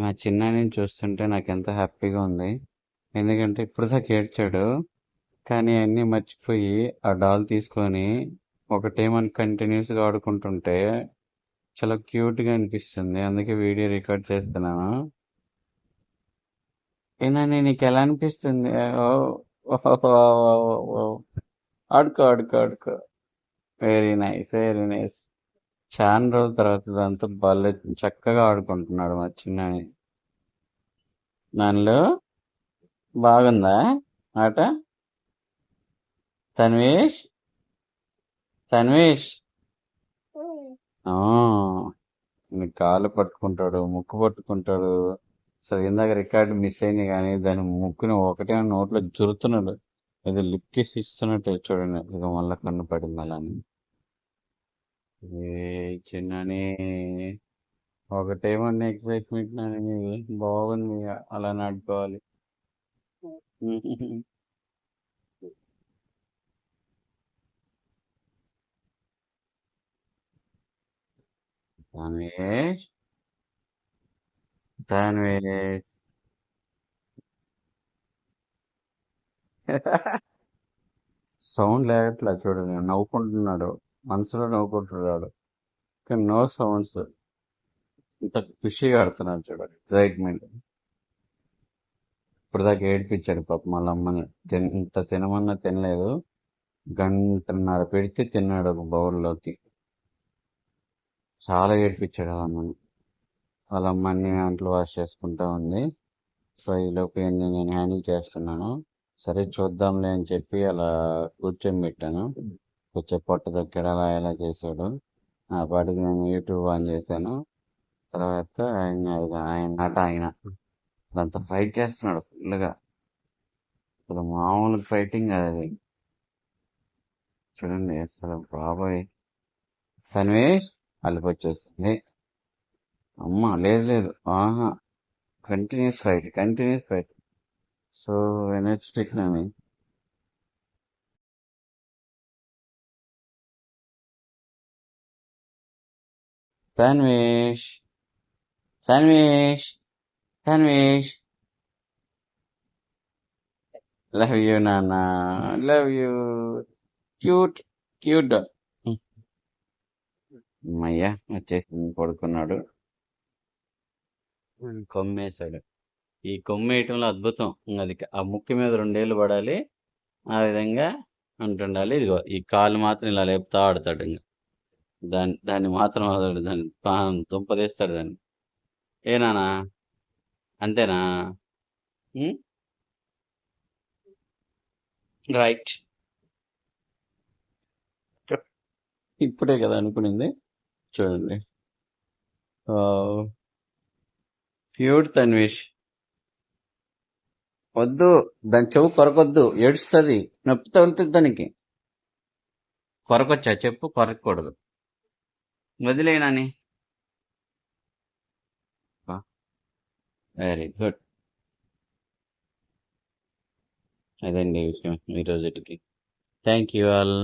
మా చిన్నాని చూస్తుంటే నాకు ఎంత హ్యాపీగా ఉంది. ఎందుకంటే ఇప్పుడు దాకా ఏడ్చాడు. కానీ అన్నీ మర్చిపోయి ఆ డాల్ తీసుకొని ఒకటేమని కంటిన్యూస్గా ఆడుకుంటుంటే చాలా క్యూట్గా అనిపిస్తుంది. అందుకే వీడియో రికార్డ్ చేస్తున్నాను. ఏనా నీకు ఎలా అనిపిస్తుంది? ఆడుకో ఆడుకో ఆడుకో. వెరీ నైస్ వెరీ నైస్ చాలా రోజుల తర్వాత దాంతో భలే చక్కగా ఆడుకుంటున్నాడు మా చిన్నని నన్ను బాగుందా ఆట? తన్వేష్? తన్వేష్? ఆ, నీ కాలు పట్టుకుంటాడు ముక్కు పట్టుకుంటాడు. అసలు ఇందాక రికార్డు మిస్ అయింది కానీ దాని ముక్కుని ఒకటే నోట్లో జురుతున్నాడు. ఏదో లిప్ కిస్ ఇస్తున్నట్టు చూడండి. ఇక మళ్ళీ కన్ను పడింది అలానే. చిన్నని ఒకటేమన్నా ఎక్సైట్మెంట్ నాని బాగుంది అలా నడుకోవాలి తన్వేష్ తన్వేష్ సౌండ్ లేకట్లా చూడండి నవ్వుకుంటున్నాడు. మనసులో నవ్వుకుంటున్నాడు. కానీ నో సౌండ్స్. ఇంత ఖుషిగా ఆడుతున్నాడు చూడండి. ఎగ్జైట్మెంట్ ఇప్పుడు దాకా ఏడిపించాడు పాప వాళ్ళ అమ్మని. తిన్ ఇంత తినమన్నా తినలేదు. గంటన్నర పెడితే తిన్నాడు ఒక బౌల్లోకి. చాలా ఏడిపించాడు అమ్మని. వాళ్ళ అమ్మని అంట్లు వాష్ చేసుకుంటా ఉంది. సో ఈలోపు ఏంది నేను హ్యాండిల్ చేస్తున్నాను. సరే చూద్దాంలే అని చెప్పి అలా కూర్చొని పెట్టాను. కొంచెం పొట్ట దగ్గర చేశాడు ఆ పాటికి నేను యూట్యూబ్ ఆన్ చేశాను. తర్వాత ఆయన ఆయన నట ఆయన. దాంతో ఫైట్ చేస్తున్నాడు ఫుల్గా అసలు మామూలు ఫైటింగ్ అది. చూడండి అసలు బాబోయ్. తన్వేష్ అలిపి వచ్చేస్తుంది అమ్మ లేదు లేదు. ఆహా. Continuous fight continuous fight so energetic నేను తన్వేష్ తన్వేష్ తన్వేష్ లవ్ యూ నాన్న లవ్ యూ క్యూట్ క్యూట్ అమ్మయ్యా వచ్చేసింది పడుకున్నాడు కొమ్మేశాడు. ఈ కొమ్మేయటంలో అద్భుతం. అది ఆ ముక్కు మీద రెండేళ్ళు పడాలి. ఆ విధంగా అంటుండాలి ఇదిగో ఈ కాలు మాత్రం ఇలా లేపుతా ఆడతాడు ఇంకా. దాన్ని దాన్ని మాత్రం వదలడు. దాన్ని తుంపదీస్తాడు దాన్ని. ఏ నానా అంతేనా? రైట్. ఇప్పుడే కదా అనుకునింది. చూడండి. క్యూట్ తన్వేష్ వద్దు దాని చెవు కొరకొద్దు. ఏడుస్తుంది. నొప్పి తగులుతుంది దానికి. కొరకొచ్చా? చెప్పు కొరకూడదు వదిలేనాని వెరీ గుడ్. అదండి విషయం ఈరోజుకి రోజుకి థ్యాంక్ యూ ఆల్.